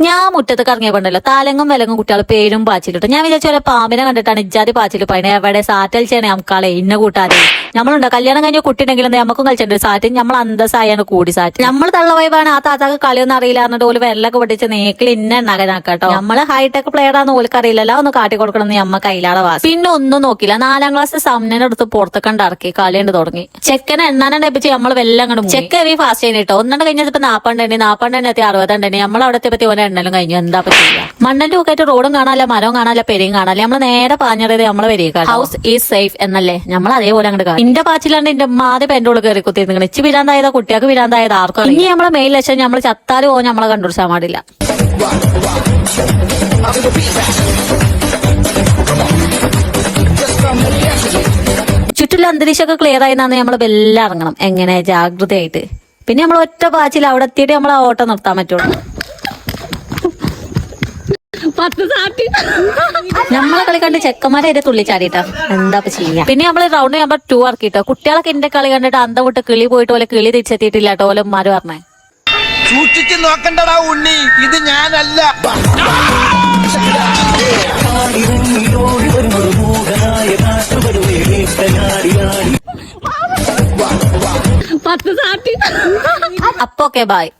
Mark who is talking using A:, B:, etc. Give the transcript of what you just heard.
A: ഞാൻ മുറ്റത്ത് ഇറങ്ങിയപ്പോണ്ടല്ലോ താലങ്ങും വിലങ്ങും കുട്ടികൾ പേരും പാച്ചിലിട്ടു. ഞാൻ വിചാരിച്ച പാമ്പിനെ കണ്ടിട്ടാണ് ഇജാതി പാച്ചിൽ പൈന എവിടെ സാറ്റൽ ചെയ്യണേ നമുക്കാളെ ഇന്ന കൂട്ടാതെ നമ്മളുണ്ട്? കല്യാണം കഴിഞ്ഞ കുട്ടിയുണ്ടെങ്കിലും നമുക്കും കളിച്ചിട്ടുണ്ട്. സാറ്റ് നമ്മൾ അന്തസ്സായാണ് കൂടി സാറ്റ്. നമ്മൾ തള്ള വൈബാണ്. ആ താത്താക്ക് കളിയൊന്നും അറിയില്ല എന്നിട്ട് ഓൽ വെല്ലൊക്കെ പൊട്ടിച്ച് നേക്കിൽ ഇന്ന എണ്ണകനാക്കാട്ടോ നമ്മൾ ഹൈടെക് പ്ലെയർ ആണെന്ന് ഓൽക്ക് അറിയില്ലല്ലോ. ഒന്ന് കാട്ടി കൊടുക്കണം നമ്മ കയ്യിലാടെ വാസ് പിന്നെ ഒന്നും നോക്കില്ല. നാലാം ക്ലാസ് സമനെ അടുത്ത് പുറത്തേക്കണ്ട് ഇറക്കി കളിയുണ്ട് തുടങ്ങി. ചെക്കനെ എണ്ണാനെ എപ്പിച്ച് നമ്മൾ വെല്ലം കണ്ടു ചെക്ക് ഹെവി ഫാസ്റ്റ് ചെയ്യുന്നിട്ടോ ഒന്നും കഴിഞ്ഞത് ഇപ്പൊ നാപ്പണ്ടെണ്ണി എത്തി അറുപതെണ്ണി നമ്മൾ അവിടെ പറ്റി ഓനെ എണ്ണലും കഴിഞ്ഞു. എന്താ പറ്റില്ല മണ്ണന്റെ ഒക്കെ റോഡും കാണാല്ല മരവും കാണാല്ല പെരിയും കാണാല്ല നമ്മൾ നേരെ പാഞ്ഞറിയത് നമ്മളെ വരിക ഹൗസ് ഈസ് സേഫ് എന്നല്ലേ? നമ്മൾ അതേപോലെ അങ്ങോട്ട് ഇന്റെ പാച്ചിലാണ്ട് എന്റെ ഉമ്മ ആദ്യം എന്റെ ഉള്ളിൽ കയറി കുത്തിയിരുന്നിങ്ങനെ ഇച്ചി വിരാന്തായതാ കുട്ടികൾക്ക് വിരാന്തായത് ആർക്കും ഇനി നമ്മളെ മെയിൽ വെച്ചാൽ നമ്മൾ ചത്താലും ഓ നമ്മളെ കണ്ടുപിടിച്ചാൽ പാടില്ല. ചുറ്റുള്ള അന്തരീക്ഷമൊക്കെ ക്ലിയർ ആയിരുന്നാന്ന് നമ്മൾ ബെല്ലാം ഇറങ്ങണം. എങ്ങനെ? ജാഗ്രതയായിട്ട്. പിന്നെ നമ്മൾ ഒറ്റ പാച്ചിൽ അവിടെ എത്തിയിട്ട് നമ്മൾ ഓട്ടം നിർത്താൻ പറ്റുള്ളൂ. നമ്മളെ കളി കണ്ട് ചെക്കന്മാരെ അതിന്റെ തുള്ളി ചാടിയിട്ടാ. എന്താ ചെയ്യാ? പിന്നെ നമ്മൾ റൗണ്ട് നമ്പർ ടു ഇറക്കിട്ടോ കുട്ടികളൊക്കെ എന്റെ കളി കണ്ടിട്ട് അന്ത വിട്ട് കിളി പോയിട്ട് പോലെ കിളി തിരിച്ചെത്തിയിട്ടില്ല കേട്ടോ ഓലെ ഉമ്മാര് പറഞ്ഞേ.
B: സൂക്ഷിച്ചു നോക്കണ്ടടാ ഉണ്ണി. ഇത് ഞാനല്ല.
A: അപ്പൊ ഓക്കെ ബായ്